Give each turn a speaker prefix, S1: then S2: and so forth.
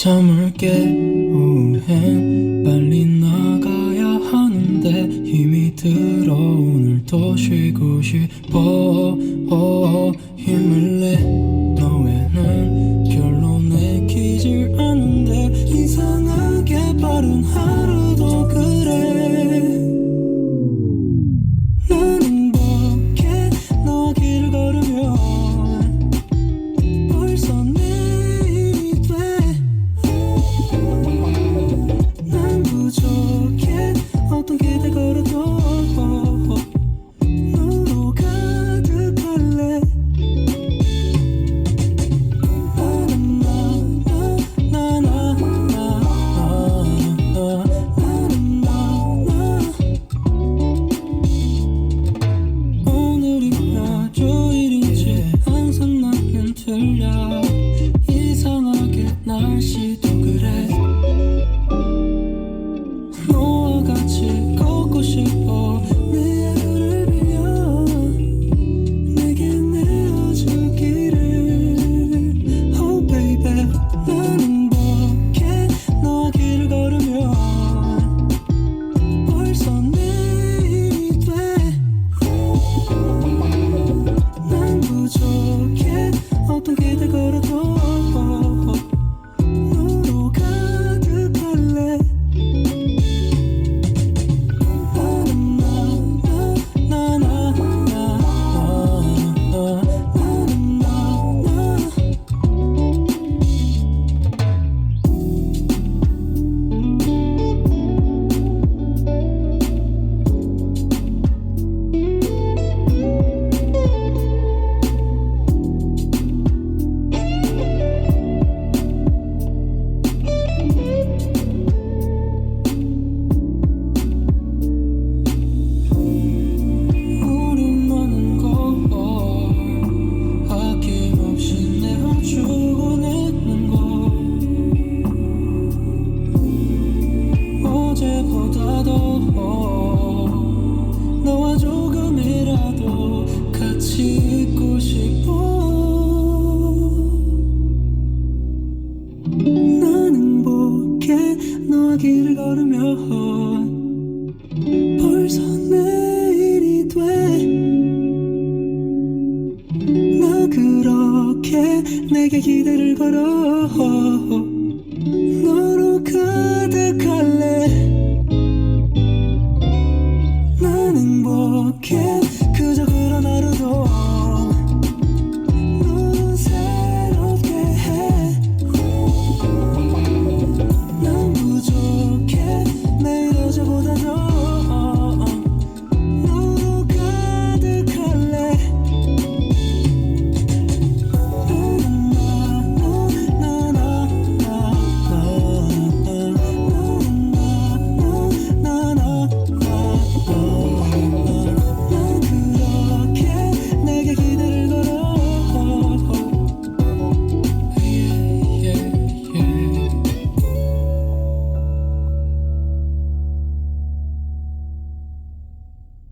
S1: 잠을 깨우면 빨리 나가야 하는데 힘이 들어. 오늘도 쉬고 싶어. 힘을 내. 나는 복해 너와 길을 걸으며 벌써 내일이 돼 나 그렇게 내게 기대를 걸어 너로 가득